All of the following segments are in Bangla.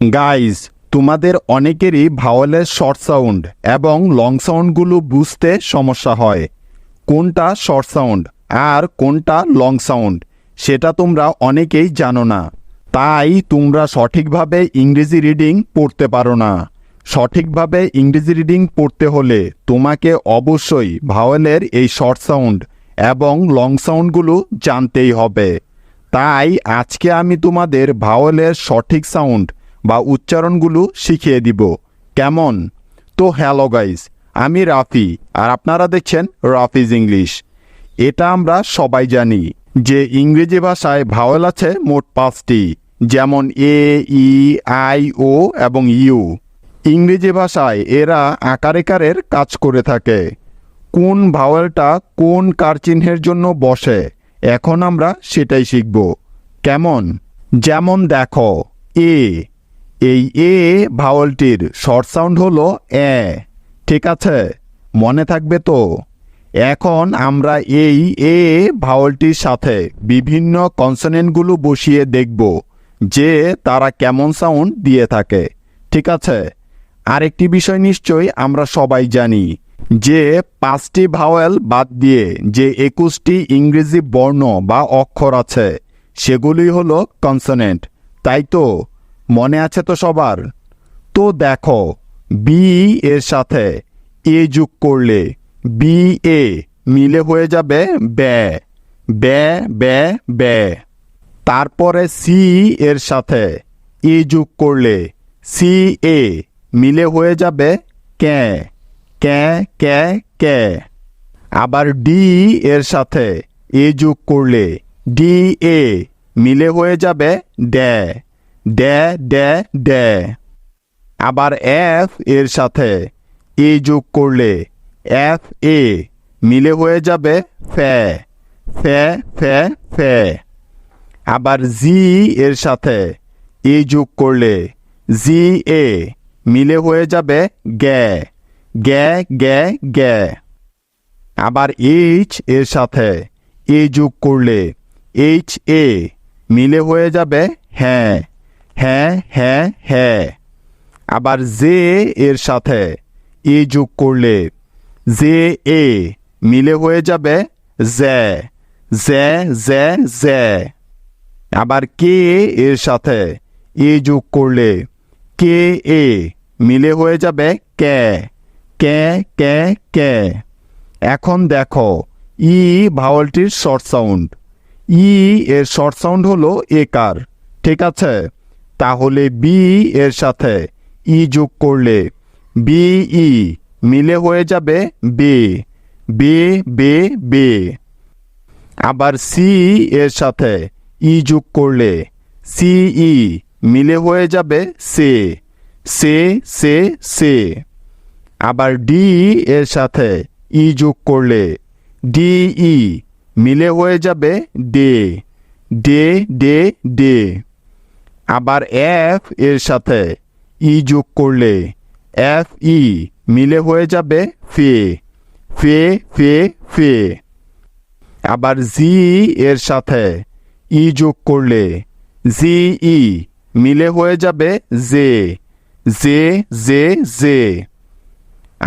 গাইজ তোমাদের অনেকেরই ভাওয়ালের শর্ট সাউন্ড এবং লং সাউন্ডগুলো বুঝতে সমস্যা হয়। কোনটা শর্ট সাউন্ড আর কোনটা লং সাউন্ড সেটা তোমরা অনেকেই জানো না। তাই তোমরা সঠিকভাবে ইংরেজি রিডিং পড়তে পারো না। সঠিকভাবে ইংরেজি রিডিং পড়তে হলে তোমাকে অবশ্যই ভাওয়েলের এই শর্ট সাউন্ড এবং লং সাউন্ডগুলো জানতেই হবে। তাই আজকে আমি তোমাদের ভাওয়েলের সঠিক সাউন্ড বা উচ্চারণগুলো শিখিয়ে দিব। কেমন? তো হ্যালো গাইস, আমি রাফি, আর আপনারা দেখছেন রাফিজ ইংলিশ। এটা আমরা সবাই জানি যে ইংরেজি ভাষায় ভাওয়েল আছে মোট পাঁচটি, যেমন এ, ই, আই, ও এবং ইউ। ইংরেজি ভাষায় এরা আকারেকারের কাজ করে থাকে। কোন ভাওয়েলটা কোন কার চিহ্নের জন্য বসে, এখন আমরা সেটাই শিখব। কেমন? যেমন দেখো, এ এই এ ভাওয়েলটির শর্ট সাউন্ড হলো এ। ঠিক আছে, মনে থাকবে তো। এখন আমরা এই এ ভাওয়েলটির সাথে বিভিন্ন কনসোনেন্টগুলো বসিয়ে দেখব যে তারা কেমন সাউন্ড দিয়ে থাকে। ঠিক আছে, আরেকটি বিষয় নিশ্চয়ই আমরা সবাই জানি যে পাঁচটি ভাওয়েল বাদ দিয়ে যে একুশটি ইংরেজি বর্ণ বা অক্ষর আছে সেগুলি হলো কনসোনেন্ট। তাই তো? মনে আছে তো সবার? তো দেখো, বি এর সাথে এ যোগ করলে বি এ মিলে হয়ে যাবে ব্যা ব্যা ব্যা ব্যা। তারপরে সি এর সাথে এ যোগ করলে সি এ মিলে হয়ে যাবে ক্যা ক্যা ক্যা ক্যা। আবার ডি এর সাথে এ যোগ করলে ডি এ মিলে হয়ে যাবে ড্যা। ড্যা ড্যা ড্যা আবার এফ এর সাথে এ যোগ করলে এফ এ মিলে হয়ে যাবে ফ্যা ফ্যা ফ্যা ফ্যা আবার জি এর সাথে এ যোগ করলে জি এ মিলে হয়ে যাবে গ্যা গ্যা গ্যা গ্যা আবার এইচ এর সাথে এ যোগ করলে এইচ এ মিলে হয়ে যাবে হ্যাঁ। হ্যাঁ হ্যাঁ হ্যাঁ। আবার জে এর সাথে এ যোগ করলে জে এ মিলে হয়ে যাবে জ্যা জ্যা জ্যা জ্যা। আবার কে এর সাথে এ যোগ করলে কে এ মিলে হয়ে যাবে ক্যা ক্যা ক্যা ক্যা। এখন দেখো, ই ভাওয়ালটির শর্ট সাউন্ড। ই এর শর্ট সাউন্ড হলো একার ঠিক আছে? তাহলে বি এর সাথে ই যোগ করলে বি ই মিলে হয়ে যাবে বে বে বে বে আবার সি এর সাথে ই যোগ করলে সি ই মিলে হয়ে যাবে সে সে সে সে আবার ডি এর সাথে ই যোগ করলে ডি ই মিলে হয়ে যাবে ডে ডে ডে ডে আবার এফ এর সাথে ই যোগ করলে এফ ই মিলে হয়ে যাবে ফে ফে ফে ফে। আবার জি এর সাথে ই যোগ করলে জি ই মিলে হয়ে যাবে জে জে জে জে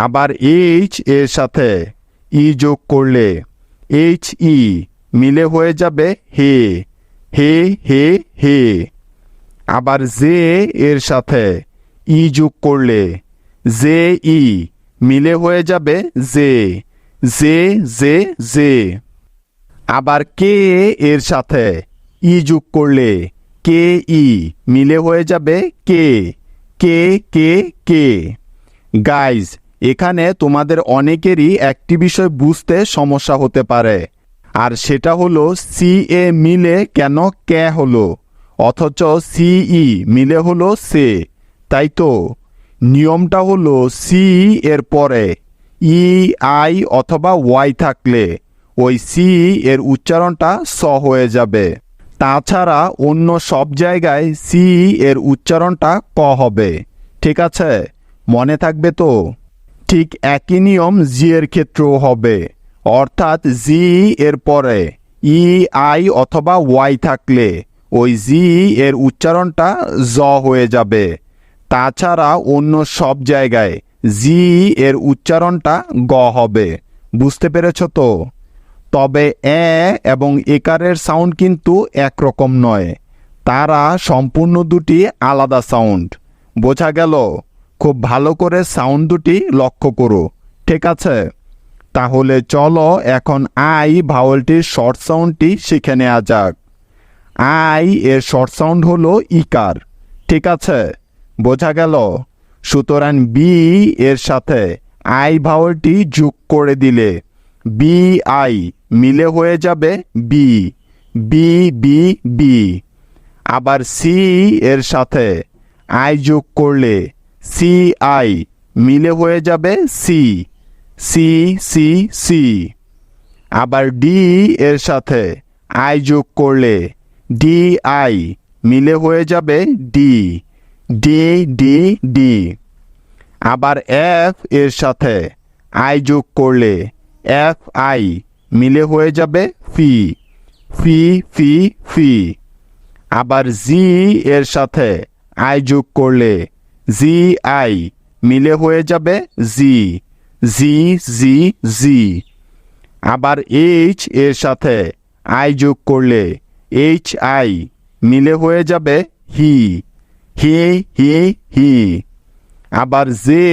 আবার এইচ এর সাথে ই যোগ করলে এইচ ই মিলে হয়ে যাবে হে হে হে হে। আবার জে এর সাথে ই যোগ করলে জে ই মিলে হয়ে যাবে জে জে জে জে আবার কে এর সাথে ই যোগ করলে কে ই মিলে হয়ে যাবে কে কে কে কে। গাইজ এখানে তোমাদের অনেকেরই একটি বিষয় বুঝতে সমস্যা হতে পারে, আর সেটা হলো সি এ মিলে কেন কে হলো। অথচ সিই মিলে হলো সে, তাই তো? নিয়মটা হলো সি এর পরে, ই, আই অথবা ওয়াই থাকলে ওই সি এর উচ্চারণটা স হয়ে যাবে। তাছাড়া অন্য সব জায়গায় সি এর উচ্চারণটা ক হবে, ঠিক আছে? মনে থাকবে তো? ঠিক একই নিয়ম জি এর ক্ষেত্রেও হবে, অর্থাৎ জি এর পরে, ই, আই অথবা ওয়াই থাকলে ওই জি এর উচ্চারণটা জ হয়ে যাবে। তাছাড়া অন্য সব জায়গায় জি এর উচ্চারণটা গ হবে। বুঝতে পেরেছ তো? তবে এ এবং একারের সাউন্ড কিন্তু একরকম নয়। তারা সম্পূর্ণ দুটি আলাদা সাউন্ড। বোঝা গেল? খুব ভালো করে সাউন্ড দুটি লক্ষ্য করো। ঠিক আছে? তাহলে চলো এখন আই ভাওয়েলটির শর্ট সাউন্ডটি শিখে নেওয়া যাক। আই এর শর্ট সাউন্ড হলো ইকার। ঠিক আছে, বোঝা গেল। সুতরাং বি এর সাথে আই ভাওয়েলটি যোগ করে দিলে বি আই মিলে হয়ে যাবে বি বি বি বি আবার সি এর সাথে আই যোগ করলে সি আই মিলে হয়ে যাবে সি সি সি সি আবার ডি এর সাথে আই যোগ করলে ডি আই মিলে হয়ে যাবে ডি ডি ডি ডি আবার এফ এর সাথে আই যোগ করলে এফ আই মিলে হয়ে যাবে ফি ফি ফি ফি আবার জি এর সাথে আই যোগ করলে জি আই মিলে হয়ে যাবে জি জি জি জি আবার এইচ এর সাথে আই যোগ করলে এইচ আই মিলে হয়ে যাবে হি হি হি হি আবার জে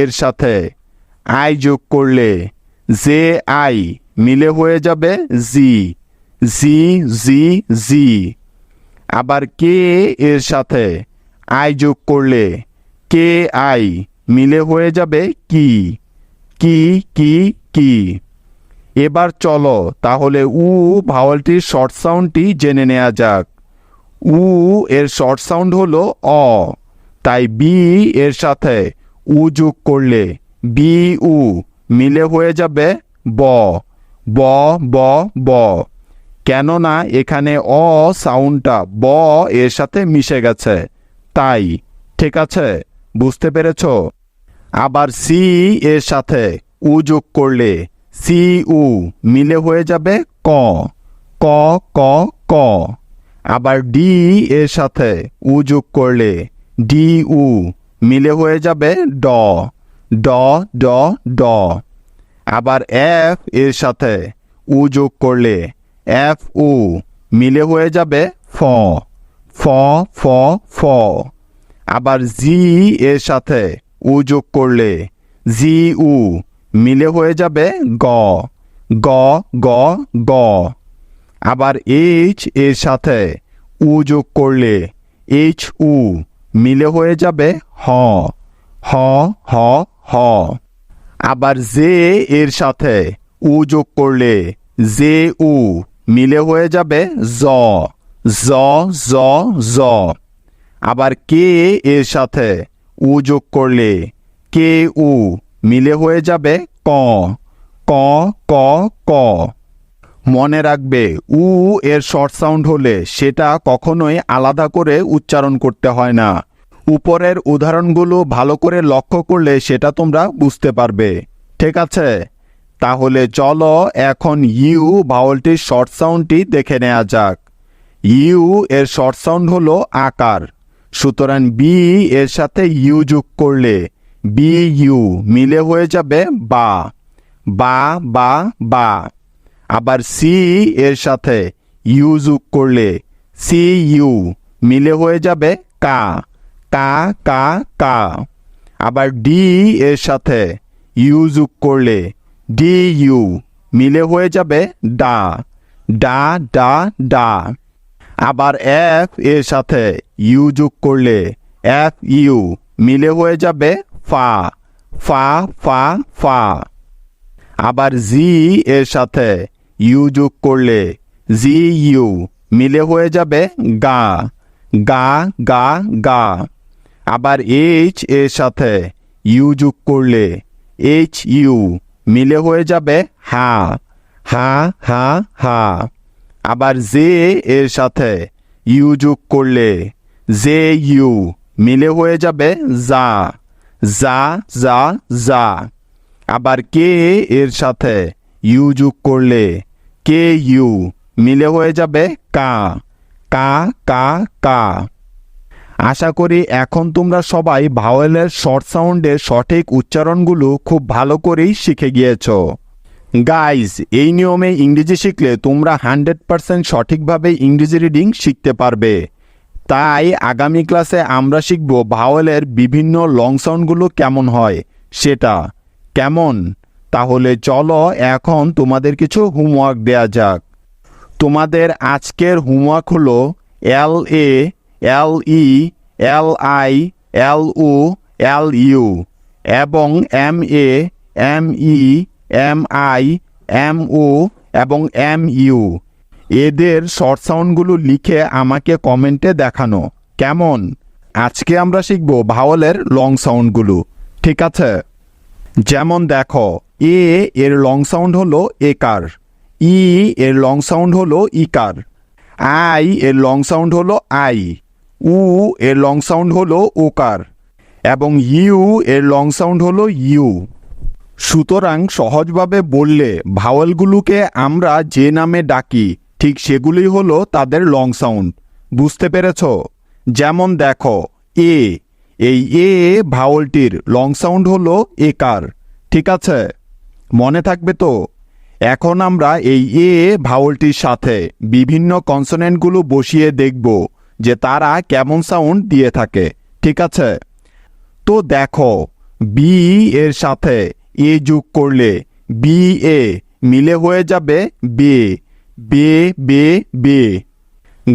এর সাথে আই যোগ করলে জে আই মিলে হয়ে যাবে জি জি জি জি আবার কে এর সাথে আই যোগ করলে কে আই মিলে হয়ে যাবে কি কি কি কি। এবার চলো, তাহলে উ ভাওয়ালটির শর্ট সাউন্ডটি জেনে নেওয়া যাক। উ এর শর্ট সাউন্ড হলো অ, তাই বি এর সাথে উ যোগ করলে বি উ মিলে হয়ে যাবে ব ব ব ব। কেননা এখানে অ সাউন্ডটা ব এর সাথে মিশে গেছে, তাই, ঠিক আছে, বুঝতে পেরেছ? আবার সি এর সাথে উ যোগ করলে সি উ মিলে হয়ে যাবে ক। ক ক ক। আবার ডি এর সাথে উ যোগ করলে ডি উ মিলে হয়ে যাবে ড। ড ড ড। আবার এফ এর সাথে উ যোগ করলে এফ উ মিলে হয়ে যাবে ফ। ফ ফ ফ। আবার জি এর সাথে উ যোগ করলে জি উ মিলে হয়ে যাবে গ। গ গ গ। আবার এইচ এর সাথে উ যোগ করলে এইচ উ মিলে হয়ে যাবে হ। হ হ হ। আবার জে এর সাথে উ যোগ করলে জে উ মিলে হয়ে যাবে জ। জ জ জ। আবার কে এর সাথে উ যোগ করলে কে উ মিলে হয়ে যাবে ক ক ক ক। মনে রাখবে, উ এর শর্ট সাউন্ড হলে সেটা কখনোই আলাদা করে উচ্চারণ করতে হয় না। উপরের উদাহরণগুলো ভালো করে লক্ষ্য করলে সেটা তোমরা বুঝতে পারবে। ঠিক আছে? তাহলে চলো এখন ইউ ভাওয়ালটির শর্ট সাউন্ডটি দেখে নেওয়া যাক। ইউ এর শর্ট সাউন্ড হলো আকার। সুতরাং বি এর সাথে ইউ যোগ করলে বি ইউ মিলে হয়ে যাবে বা। বা বা বা। আবার সি এর সাথে ইউ যোগ করলে সি ইউ মিলে হয়ে যাবে কা। কা কা কা। আবার ডি এর সাথে ইউ যোগ করলে ডি ইউ মিলে হয়ে যাবে ডা। ডা ডা ডা। আবার এফ এর সাথে ইউ যোগ করলে এফ ইউ মিলে হয়ে যাবে ফা ফা ফা ফা। আবার জি এর সাথে ইউ যোগ করলে জি ইউ মিলে হয়ে যাবে গা গা গা গা। আবার এইচ এর সাথে ইউ যোগ করলে এইচ ইউ মিলে হয়ে যাবে হা হা হা হা। আবার জে এর সাথে ইউ যোগ করলে জে ইউ মিলে হয়ে যাবে যা যা যা যা। আবার কে এর সাথে ইউ যোগ করলে? K U? মিলে হয়ে যাবে কা। কা কা কা। আশা করি এখন তোমরা সবাই ভাওয়েলের শর্ট সাউন্ডের সঠিক উচ্চারণগুলো খুব ভালো করেই শিখে গিয়েছ। গাইজ, এই নিয়মে ইংরেজি শিখলে তোমরা হান্ড্রেড পারসেন্ট সঠিকভাবে ইংরেজি রিডিং শিখতে পারবে। তাই আগামী ক্লাসে আমরা শিখব ভাওয়েলের বিভিন্ন লং সাউন্ডগুলো কেমন হয়। সেটা কেমন? তাহলে চলো এখন তোমাদের কিছু হোমওয়ার্ক দেয়া যাক। তোমাদের আজকের হোমওয়ার্ক হলো L A, L E, L I, L O, L U এবং M A, M E, M I, M O এবং এম ইউ। এদের শর্ট সাউন্ডগুলো লিখে আমাকে কমেন্টে দেখানো। কেমন? আজকে আমরা শিখব ভাওয়ালের লং সাউন্ডগুলো ঠিক আছে? যেমন দেখো, এ এর লং সাউন্ড হলো একার। ই এর লং সাউন্ড হলো ইকার। আই এর লং সাউন্ড হলো আই। উ এর লং সাউন্ড হলো ওকার। এবং ইউ এর লং সাউন্ড হলো ইউ। সুতরাং সহজভাবে বললে ভাওয়ালগুলোকে আমরা যে নামে ডাকি ঠিক সেগুলি হলো তাদের লং সাউন্ড বুঝতে পেরেছ? যেমন দেখো, এ, এই এ ভাওলটির লং সাউন্ড হলো একার ঠিক আছে? মনে থাকবে তো? এখন আমরা এই এ ভাওলটির সাথে বিভিন্ন কনসোনেন্টগুলো বসিয়ে দেখব যে তারা কেমন সাউন্ড দিয়ে থাকে, ঠিক আছে? তো দেখো বি এর সাথে এ যোগ করলে বি এ মিলে হয়ে যাবে বে বে বে বে।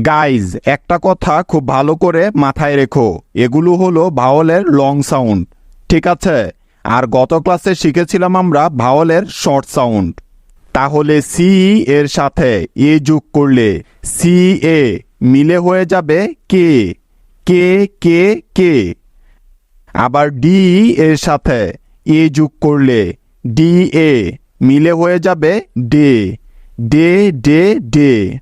গাইজ একটা কথা খুব ভালো করে মাথায় রেখো। এগুলো হলো ভাওয়ালের লং সাউন্ড ঠিক আছে? আর গত ক্লাসে শিখেছিলাম আমরা ভাওয়ালের শর্ট সাউন্ড তাহলে সি এর সাথে এ যোগ করলে সি এ মিলে হয়ে যাবে কে কে কে কে আবার ডি এর সাথে এ যোগ করলে ডি এ মিলে হয়ে যাবে ডে ডে ডে ডে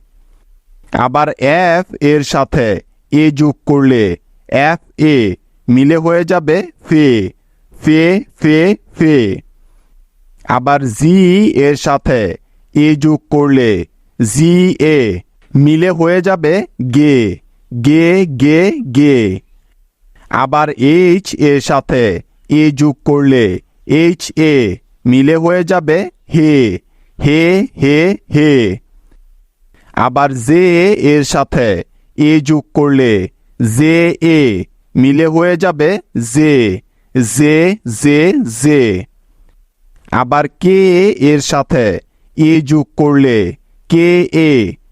আবার এফ এর সাথে এ যোগ করলে এফ এ মিলে হয়ে যাবে ফে ফে ফে ফে। আবার জি এর সাথে এ যোগ করলে জি এ মিলে হয়ে যাবে গে গে গে গে। আবার এইচ এর সাথে এ যোগ করলে এইচ এ মিলে হয়ে যাবে হে। হে হে হে। আবার জে এর সাথে এ যোগ করলে জে এ মিলে হয়ে যাবে জে জে জে জে আবার কে এর সাথে এ যোগ করলে কে, এ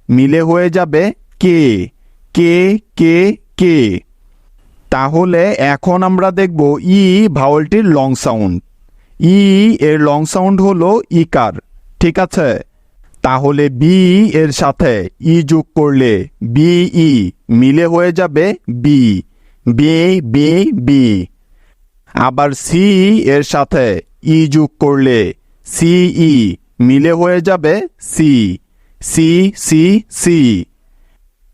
মিলে হয়ে যাবে কে কে কে কে। তাহলে এখন আমরা দেখব ই ভাওয়ালটির লং সাউন্ড ই এর লং সাউন্ড হলো ইকার। ঠিক আছে, তাহলে বি এর সাথে ই যোগ করলে বি ই মিলে হয়ে যাবে বি বি বি বি আবার সি এর সাথে ই যোগ করলে সি ই মিলে হয়ে যাবে সি সি সি সি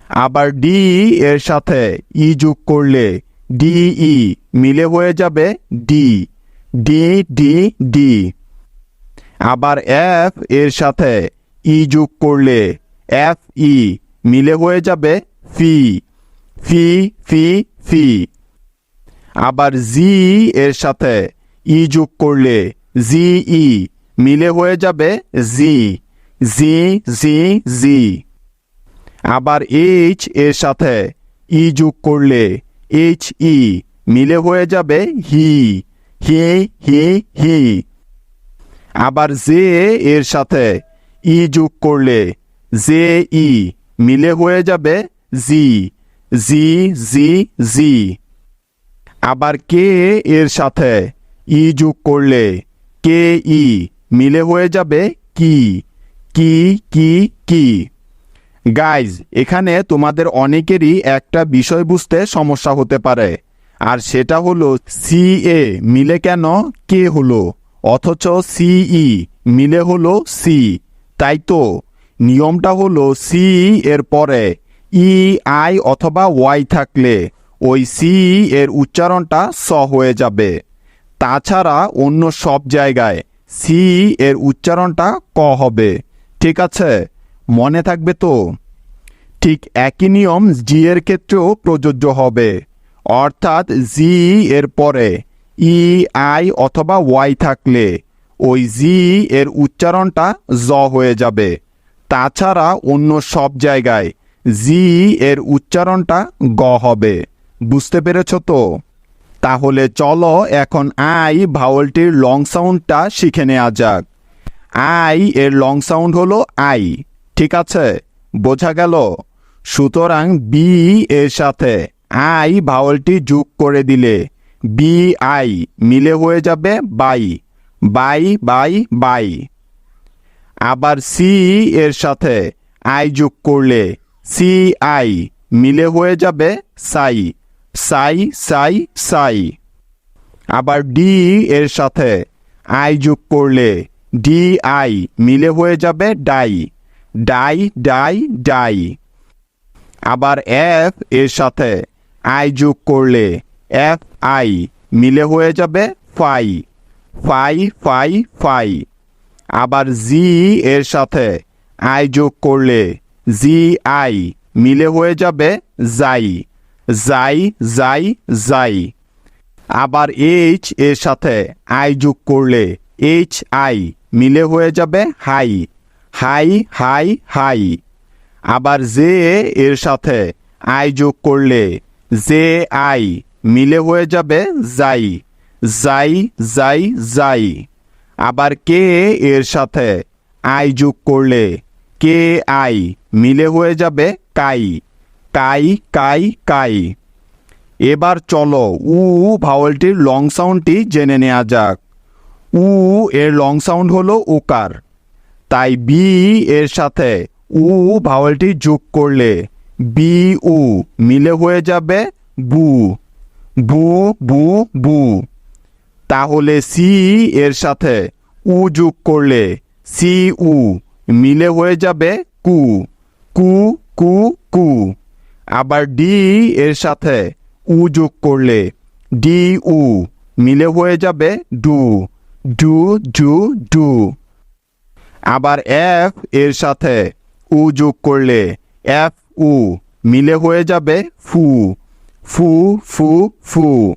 আবার ডি এর সাথে ই যোগ করলে ডি ই মিলে হয়ে যাবে ডি ডি ডি ডি আবার এফ এর সাথে ই যোগ করলে এফ ই মিলে হয়ে যাবে ফি ফি ফি ফি আবার জি এর সাথে ই যোগ করলে জি ই মিলে হয়ে যাবে জি জি জি জি আবার এইচ এর সাথে ই যোগ করলে এইচ ই মিলে হয়ে যাবে হি হি হি হি আবার জে এর সাথে ই যোগ করলে জে ই মিলে হয়ে যাবে জি জি জি জি। আবার কে এর সাথে ই যোগ করলে কে ই মিলে হয়ে যাবে কি কি কি কি। গাইজ এখানে তোমাদের অনেকেরই একটা বিষয় বুঝতে সমস্যা হতে পারে। আর সেটা হলো সি এ মিলে কেন কে হলো? অথচ সিই মিলে হলো সি। তাই তো, নিয়মটা হলো সি এর পরে ই, আই অথবা ওয়াই থাকলে ওই সি এর উচ্চারণটা স হয়ে যাবে। তাছাড়া অন্য সব জায়গায় সি এর উচ্চারণটা ক হবে। ঠিক আছে? মনে থাকবে তো? ঠিক একই নিয়ম জি এর ক্ষেত্রেও প্রযোজ্য হবে। অর্থাৎ জি এর পরে ই, আই অথবা ওয়াই থাকলে ওই জি এর উচ্চারণটা জ হয়ে যাবে। তাছাড়া অন্য সব জায়গায় জি এর উচ্চারণটা গ হবে। বুঝতে পেরেছ তো? তাহলে চলো এখন আই ভাওয়ালটির লং সাউন্ডটা শিখে নেওয়া যাক। আই এর লং সাউন্ড হলো আই, ঠিক আছে? বোঝা গেল? সুতরাং বি এর সাথে আই ভাওয়ালটি যোগ করে দিলে বি আই মিলে হয়ে যাবে বাই বাই বাই বাই। আবার সি এর সাথে আই যোগ করলে সি আই মিলে হয়ে যাবে সাই সাই সাই সাই। আবার ডি এর সাথে আই যোগ করলে ডি আই মিলে হয়ে যাবে ডাই ডাই ডাই ডাই। আবার এফ এর সাথে আই যোগ করলে এফ আই। মিলে হয়ে যাবে ফাই। Phi phi phi. আবার জি এর সাথে আই যোগ করলে জি আই। মিলে হয়ে যাবে জাই জাই জাই জাই আবার এইচ এর সাথে আই যোগ করলে এইচ আই। মিলে হয়ে যাবে হাই। হাই হাই হাই। আবার জে এর সাথে আই যোগ করলে জে আই। মিলে হয়ে যাবে যাই যাই যাই যাই। আবার কে এর সাথে আই যোগ করলে? K I? মিলে হয়ে যাবে কাই কাই কাই কাই। এবার চলো উ ভাওয়ালটির লং সাউন্ডটি জেনে নেওয়া যাক। উ এর লং সাউন্ড হলো ওকার। তাই বি এর সাথে উ ভাওয়ালটি যোগ করলে বি উ মিলে হয়ে যাবে বু বু বু বু। তাহলে সি এর সাথে উ যোগ করলে সি, উ মিলে হয়ে যাবে কু। কু কু কু। আবার ডি এর সাথে উ যোগ করলে ডি, উ মিলে হয়ে যাবে ডু। ডু ডু ডু। আবার এফ এর সাথে উ যোগ করলে এফ, উ মিলে হয়ে যাবে ফু। ফু ফু ফু।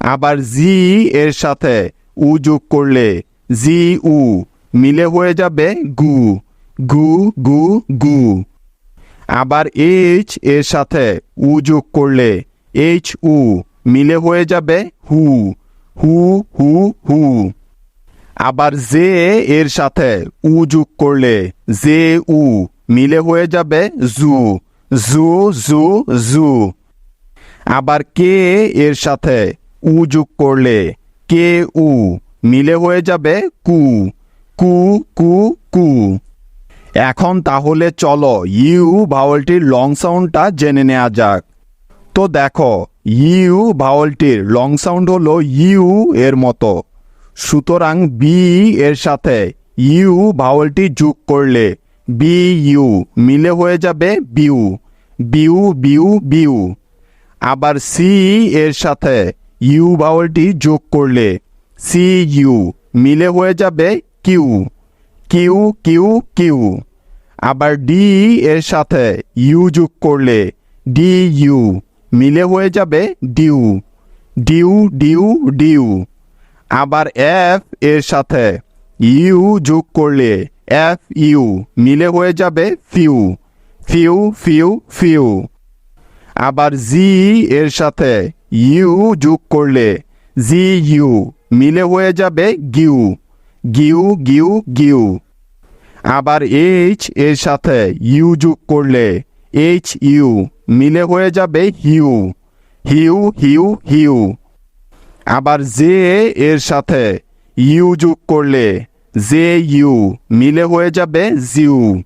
আবার জি এর সাথে উ যোগ করলে জি, উ। মিলে হয়ে যাবে গু। গু গু গু। আবার এইচ এর সাথে উ যোগ করলে এইচ, উ। মিলে হয়ে যাবে হু। হু হু হু। আবার জে এর সাথে উ যোগ করলে জে, উ। মিলে হয়ে যাবে জু। জু জু জু। আবার কে এর সাথে উ যোগ করলে? কে উ? মিলে হয়ে যাবে কু। কু কু কু। এখন তাহলে চলো ইউ ভাওয়ালটির লং সাউন্ডটা জেনে নেওয়া যাক। তো দেখো, ইউ ভাওয়ালটির লং সাউন্ড হলো ইউ এর মতো। সুতরাং বি এর সাথে ইউ ভাওয়ালটি যোগ করলে বি ইউ মিলে হয়ে যাবে বিউ। বিউ বিউ বিউ। আবার সি এর সাথে ইউ বাউলটি যোগ করলে সি ইউ মিলে হয়ে যাবে কিউ। কিউ কিউ কিউ। আবার ডি এর সাথে ইউ যোগ করলে ডি ইউ মিলে হয়ে যাবে ডিউ। ডিউ ডিউ ডিউ। আবার এফ এর সাথে ইউ যোগ করলে এফ ইউ মিলে হয়ে যাবে ফিউ। Few few few. আবার জি এর সাথে ইউ যোগ করলে জি ইউ মিলে হয়ে যাবে গিউ। গিউ গিউ গিউ। আবার এইচ এর সাথে ইউ যোগ করলে এইচ ইউ মিলে হয়ে যাবে হিউ। হিউ হিউ হিউ। আবার জে এর সাথে ইউ যোগ করলে জে ইউ মিলে হয়ে যাবে জিউ।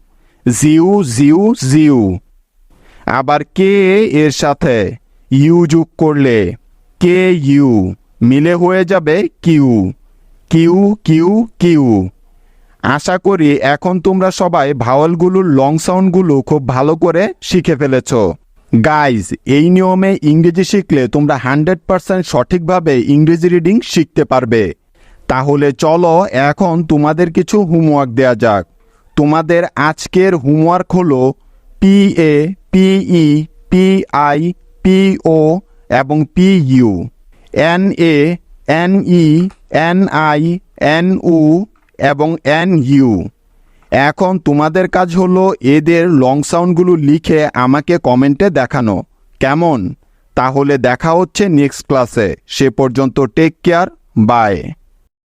জিউ জিউ জিউ। আবার কে এর সাথে ইউ যোগ করলে? K U? মিলে হয়ে যাবে কিউ। কিউ কিউ কিউ। আশা করি এখন তোমরা সবাই ভাওয়ালগুলোর লং সাউন্ডগুলো খুব ভালো করে শিখে ফেলেছ। গাইজ এই নিয়মে ইংরেজি শিখলে তোমরা হান্ড্রেড পারসেন্ট সঠিকভাবে ইংরেজি রিডিং শিখতে পারবে। তাহলে চলো এখন তোমাদের কিছু হোমওয়ার্ক দেয়া যাক। তোমাদের আজকের হোমওয়ার্ক হলো P A P E P I P O এবং P U N A N E N I N উ এবং এন ইউ এখন তোমাদের কাজ হলো এদের লং সাউন্ডগুলো লিখে আমাকে কমেন্টে দেখানো। কেমন? তাহলে দেখা হচ্ছে নেক্সট ক্লাসে সে পর্যন্ত টেক কেয়ার বাই